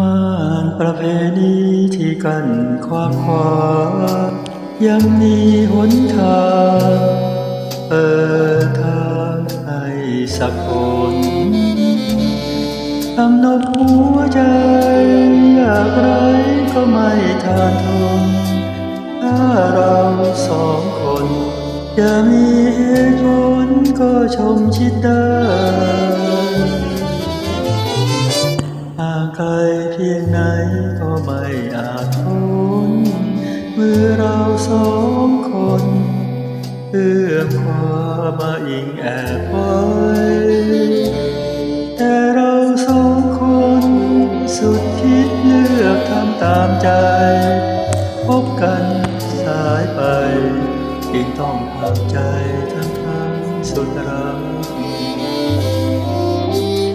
มานประเพณีที่กันความขวายังมีหนทางเปิดทางให้สักคนกำหนดหัวใจอยากไรก็ไม่ทานทนถ้าเราสองคนจะมีเหตุผลก็ชมชิดได้ ก็ไม่อาจทนเมื่อเราสองคนเอื้อมความาอิงแอบไว้แต่เราสองคนสุดคิดเลือกทำตามใจ พบกันสายไปจึงต้องทำใจทั้งทั้งสุดรัก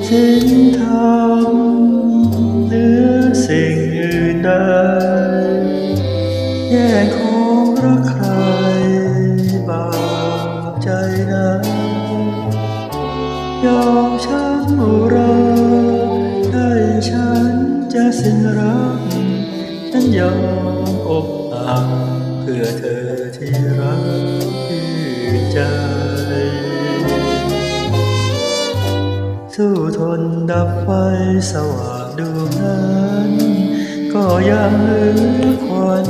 สิ้นทางเหนือสิ่ง อื่นใดแย่งของรักใครบาปใจนะยอมช้ำอุราให้ฉันจะสิ้นรักฉันยอมอกหักเพื่อเธอที่รักที่ใจสู้ทนดับไฟสว่างดวงนั้น ก็ยังเหลือควัน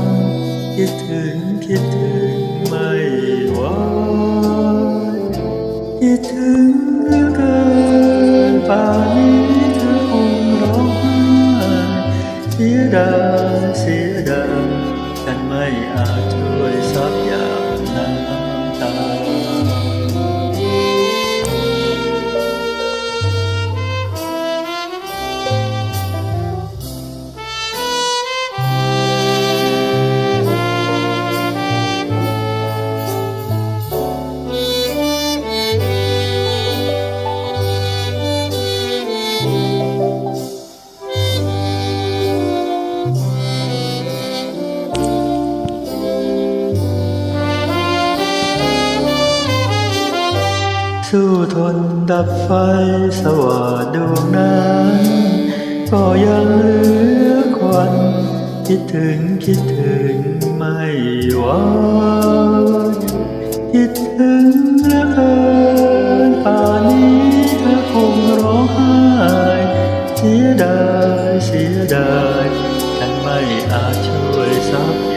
คิดถึงคิดถึงไม่ไหวคิดถึงเหลือเกินป่านนี้เธอคงร้องไห้เสียดายเสียดายฉันไม่อาจช่วย สู้ทนดับไฟสว่างดวงนั้นก็ยังเหลือควันคิดถึงคิดถึงไม่ไหวคิดถึงเหลือเกินป่านนี้เธอคงร้องไห้เสียดายเสียดายฉันไม่อาจช่วยซับ